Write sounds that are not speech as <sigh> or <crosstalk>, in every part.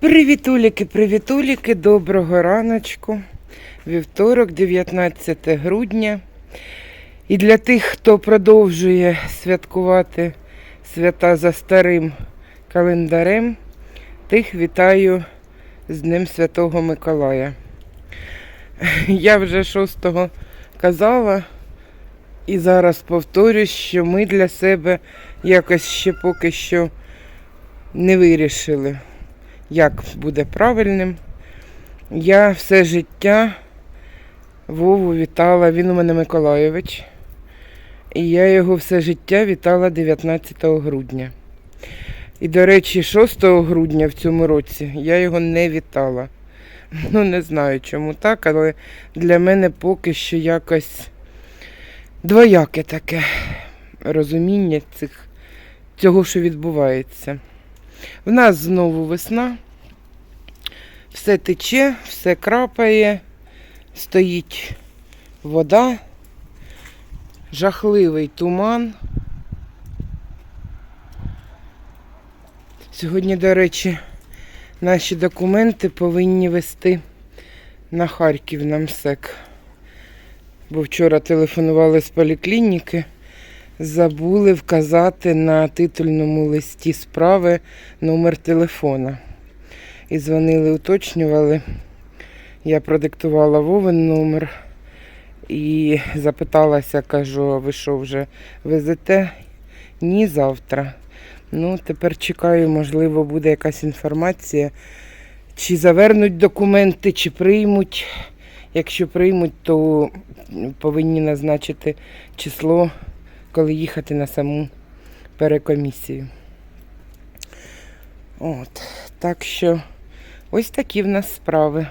Привітуліки, привітуліки, доброго раночку. Вівторок, 19 грудня. І для тих, хто продовжує святкувати свята за старим календарем, тих вітаю з Днем Святого Миколая. <laughs> Я вже 6-го казала і зараз повторюсь, що ми для себе якось ще поки що не вирішили як буде правильним. Я все життя Вову вітала, він у мене Миколайович. І я його все життя вітала 19 грудня. І, до речі, 6 грудня в цьому році я його не вітала. Ну, не знаю, чому так, але для мене поки що якось двояке таке розуміння цих, цього, що відбувається. В нас знову весна. Все тече, все крапає, стоїть вода, жахливий туман. Сьогодні, до речі, наші документи повинні вести на Харків на МСЕК. Бо вчора телефонували з поліклініки, забули вказати на титульному листі справи номер телефона. І дзвонили, уточнювали. Я продиктувала Вовен номер і запиталася, кажу, ви що вже везете? Ні, завтра. Ну, тепер чекаю, можливо, буде якась інформація, чи завернуть документи, чи приймуть. Якщо приймуть, то повинні назначити число, коли їхати на саму перекомісію. От, так що ось такі в нас справи.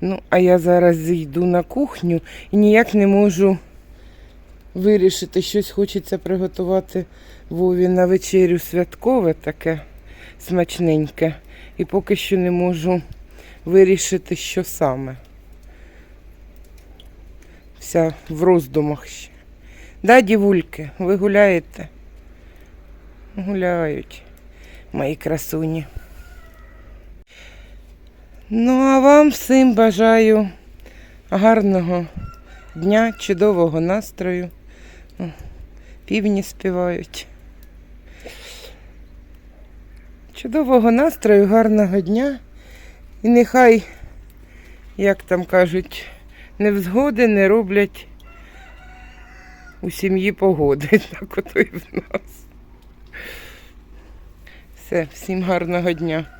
Ну, а я зараз йду на кухню і ніяк не можу вирішити, щось хочеться приготувати Вові на вечерю святкове таке смачненьке. І поки що не можу вирішити, що саме. Вся в роздумах ще. Да, дівульки, ви гуляєте? Гуляють мої красуні. Ну, а вам всім бажаю гарного дня, чудового настрою. Півні співають. Чудового настрою, гарного дня. І нехай, як там кажуть, невзгоди не роблять у сім'ї погоди. <laughs> Так ото і в нас. Все, всім гарного дня.